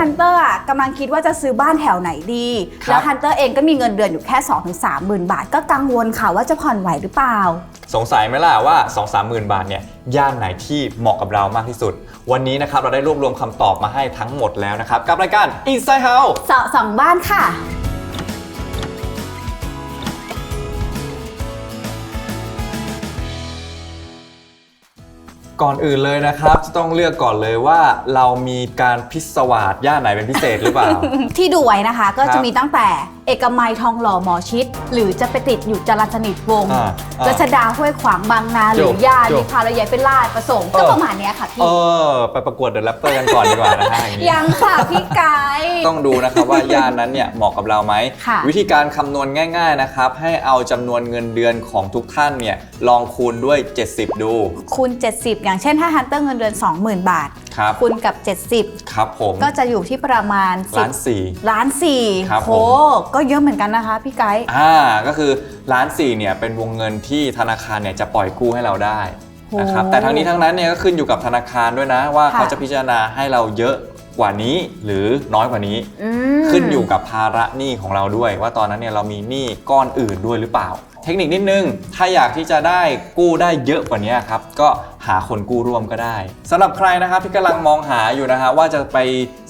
ฮันเตอร์อะกำลังคิดว่าจะซื้อบ้านแถวไหนดีครับแล้วฮันเตอร์เองก็มีเงินเดือนอยู่แค่ 2-3หมื่นบาท ก็กังวลค่ะว่าจะผ่อนไหวหรือเปล่า สงสัยไหมล่ะว่า 2 3 0 0 0 0 บาทเนี่ยย่านไหนที่เหมาะกับเรามากที่สุด วันนี้นะครับเราได้รวบรวมคำตอบมาให้ทั้งหมดแล้วนะครับกับรายการ Inside House เสาะสองบ้านค่ะ ก่อนอื่นเลยนะครับ จะต้องเลือกก่อนเลยว่าเรามีการพิศวาสย่านไหนเป็นพิเศษหรือเปล่า ที่ดูไว้นะคะก็จะมีตั้งแต่ เอกมัยทองหล่อหมอชิด หรือจะไปติดอยู่จรัญสนิทวงศ์อ่าอ่ารัชดาห้วยขวางบางนาหรืจอบย่านจบวิภาระยายเป็นลาดประสงค์เออก็ประมาณเนี้ยค่ะพี่เออไปประกวดเดอะแรปเปอร์กันก่อนดีกว่านะฮะอย่างนี้ ยังค่ะพี่ไก่ต้องดูนะครับว่าย่านนั้นเนี่ยเหมาะกับเราไหม ค่ะวิธีการคำนวณง่ายๆนะครับ ให้เอาจำนวนเงินเดือนของทุกท่านเนี่ยลองคูณด้วย 70 ดู คูณ 70 อย่างเช่นถ้าฮันเตอร์เงินเดือน 20,000 บาท ครับคูณกับครับผม70ก็จะอยู่ที่ประมาณล้านสี่ล้านสี่ครับโหผมก็เยอะเหมือนกันนะคะพี่ไก่อ่าก็คือล้านสี่เนี่ยเป็นวงเงินที่ธนาคารเนี่ยจะปล่อยกู้ให้เราได้นะครับโอ้แต่ทั้งนี้ทั้งนั้นเนี่ยก็ขึ้นอยู่กับธนาคารด้วยนะ ว่าค่ะ เขาจะพิจารณาให้เราเยอะกว่านี้หรือน้อยกว่านี้ อืม ขึ้นอยู่กับภาระหนี้ของเราด้วย ว่าตอนนั้นเนี่ยเรามีหนี้ก้อนอื่นด้วยหรือเปล่า เทคนิคนิดนึง ถ้าอยากที่จะได้กู้ได้เยอะกว่านี้ครับ ก็หาคนกู้ร่วมก็ได้สำหรับใครนะครับที่กำลังมองหาอยู่นะฮะว่าจะไป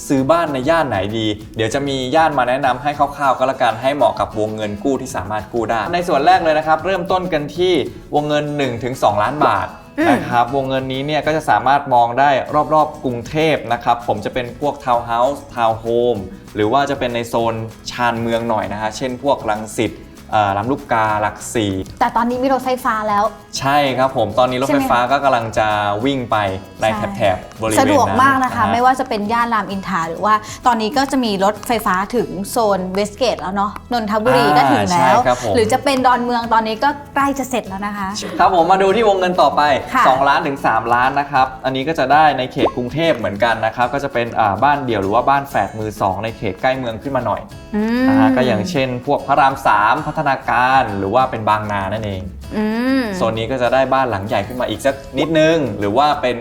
ซื้อบ้านในย่านไหนดี เดี๋ยวจะมีย่านมาแนะนำให้คร่าวๆก็แล้วกันให้เหมาะกับวงเงินกู้ที่สามารถกู้ได้ ในส่วนแรกเลยนะครับ เริ่มต้นกันที่วงเงิน 1-2 ล้านบาทนะครับวงเงินนี้เนี่ยก็จะสามารถมองได้รอบๆ กรุงเทพนะครับ ผมจะเป็นพวกทาวน์เฮาส์ทาวน์โฮมหรือว่าจะเป็นในโซนชานเมืองหน่อยนะฮะเช่นพวกรังสิต เอ่อลำลูกกาหลักสี่แต่ตอนนี้มีรถไฟฟ้าแล้ว ใช่ครับผมตอนนี้รถใช่ไฟไหมฟ้าก็กำลังจะวิ่งไปในใช่ แถบๆบริเวณสะดวกนั้นมากนะคะฮไม่ว่าจะเป็นย่านรามอินทราหรือว่าตอนนี้ก็จะมีรถไฟฟ้าถึงโซนเวสเกตแล้วเนาะนนทบุรีก็ถึงอ่าแล้ใช่วครับผม หรือจะเป็นดอนเมืองตอนนี้ก็ใกล้จะเสร็จแล้วนะคะ ครับผมมาดูที่วงเงินต่อไป ค่ะ2 ล้านถึง 3 ล้านนะครับ อันนี้ก็จะได้ในเขตกรุงเทพเหมือนกันนะครับ ก็จะเป็นอ่าบ้านเดี่ยวหรือว่าบ้านแฝดมือ 2 ในเขตใกล้เมืองขึ้นมาหน่อยอืมนะฮะก็อย่างเช่น พวกพระราม 3 พัฒนาการหรือว่าเป็นบางนานั่นเอง อืมโซนนี้ก็จะได้บ้านหลังใหญ่ขึ้นมาอีกสักนิดนึง หรือว่าเป็น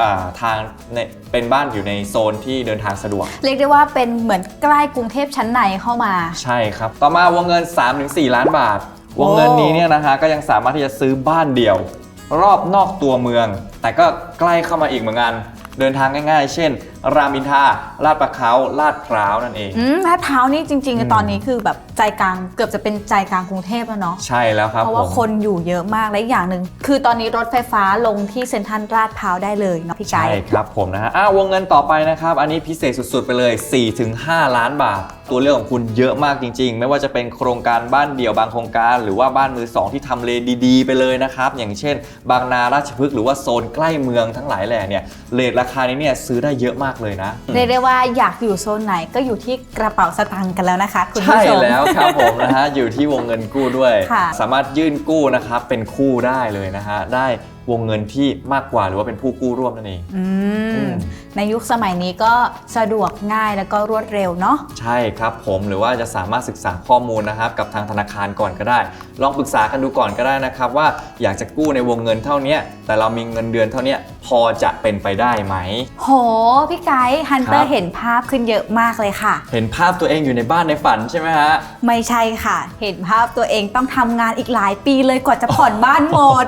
อ่าทางในเป็นบ้านอยู่ในโซนที่เดินทางสะดวก เรียกได้ว่าเป็นเหมือนใกล้กรุงเทพชั้นในเข้ามา ใช่ครับ ต่อมาวงเงิน 3-4 ล้านบาท วงเงินนี้เนี่ยนะฮะก็ยังสามารถที่จะซื้อบ้านเดี่ยว รอบนอกตัวเมือง แต่ก็ใกล้เข้ามาอีกเหมือนกัน เดินทางง่าย ๆ เช่น รามอินทราลาดประเขาลาดพร้าวนั่นเอง อืมลาดพร้าวนี่จริงอืมๆตอนนี้คือแบบใจกลางเกือบจะเป็นใจกลางกรุงเทพแล้วเนาะใช่แล้วครับเพราะผว่ามคนอยู่เยอะมากและอีกอย่างหนึ่งคือตอนนี้รถไฟฟ้าลงที่เซ็นทรัลลาดพร้าวได้เลยเนาะพี่ไก่ใช่ครับผมนะฮะอ้าววงเงินต่อไปนะครับ อันนี้พิเศษสุดๆไปเลย 4-5 ล้านบาท ตัวเลือกของคุณเยอะมากจริง ๆ ไม่ว่าจะเป็นโครงการบ้านเดี่ยวบางโครงการ หรือว่าบ้านมือสองที่ทำเลดีๆ ไปเลยนะครับ อย่างเช่น บางนาราชพฤกษ์หรือว่าโซนใกล้เมืองทั้งหลายแหล่เนี่ยเลทราคานี้เนี่ยซื้อได้เยอะมากเลยนะ เรียกได้ว่าอยากอยู่โซนไหนก็อยู่ที่กระเป๋าสตางค์กันแล้วนะคะ คุณผู้ใช่ชมแล้วครับผมนะฮะ อยู่ที่วงเงินกู้ด้วย ค่ะ สามารถยื่นกู้นะครับ เป็นคู่ได้เลยนะฮะ ได้วงเงินที่มากกว่าหรือว่าเป็นผู้กู้ร่วมนั่นเอง อือืม มในยุคสมัยนี้ก็สะดวกง่ายแล้วก็รวดเร็วเนาะ ใช่ครับผมหรือว่าจะสามารถศึกษาข้อมูลนะครับ กับทางธนาคารก่อนก็ได้ ลองปรึกษากันดูก่อนก็ได้นะครับ ว่าอยากจะกู้ในวงเงินเท่าเนี้ยแต่เรามีเงินเดือนเท่าเนี้ย พอจะเป็นไปได้ไหม โห พี่ไกด์ฮันเตอครัร์บ เห็นภาพขึ้นเยอะมากเลยค่ะ เห็นภาพตัวเองอยู่ในบ้านในฝันใช่ไหมฮะ ไม่ใช่ค่ะ เห็นภาพตัวเองต้องทำงานอีกหลายปีเลยกว่าจะผ่อนบ้านหมด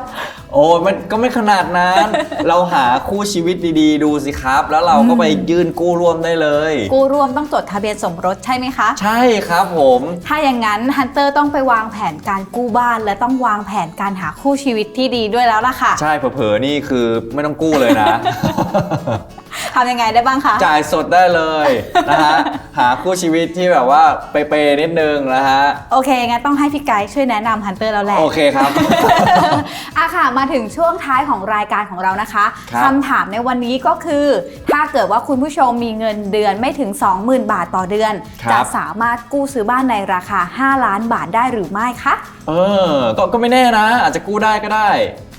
โอ้มันก็ไม่ขนาดนั้น เราหาคู่ชีวิตดีๆ ดูสิครับ แล้วเราก็ไปยื่นกู้ร่วมได้เลย กู้รวมต้องจดทะเบียนสมรสใช่ไหมคะ ใช่ครับผม ถ้าอย่างนั้นฮันเตอร์ต้องไปวางแผนการกู้บ้าน และต้องวางแผนการหาคู่ชีวิตที่ดีด้วยแล้วล่ะค่ะ ใช่เผลอๆนี่คือไม่ต้องกู้เลยนะ ทำยังไงได้บ้างคะ จ่ายสดได้เลยนะฮะ หาคู่ชีวิตที่แบบว่าเปย์นิดนึงนะฮะ โอเค งั้นต้องให้พี่ไกด์ช่วยแนะนำฮันเตอร์แล้วแหละ โอเคครับ ค่ะ มาถึงช่วงท้ายของรายการของเรานะคะครับ คำถามในวันนี้ก็คือ ถ้าเกิดว่าคุณผู้ชมมีเงินเดือนไม่ถึง 20,000 บาทต่อเดือน ครับ จะสามารถกู้ซื้อบ้านในราคา 5 ล้านบาทได้หรือไม่คะ เออก็ก็ไม่แน่นะ อาจจะกู้ได้ก็ได้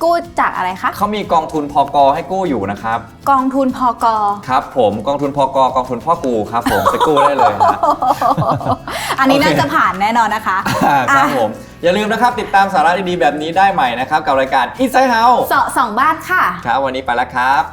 กู้จากอะไรคะ เขามีกองทุนพกให้กู้อยู่นะครับ กองทุนพกครับผมกองทุนพกกองทุนพ่อกูครับผมไปกู้ได้เลยนะ อันนี้โอเค น่าจะผ่านแน่นอนนะคะอ่าครับอะผม อย่าลืมนะครับ ติดตามสาระดีๆแบบนี้ได้ใหม่นะครับ กับรายการ Inside House เสาะสองบ้านค่ะ ครับวันนี้ไปแล้วครับ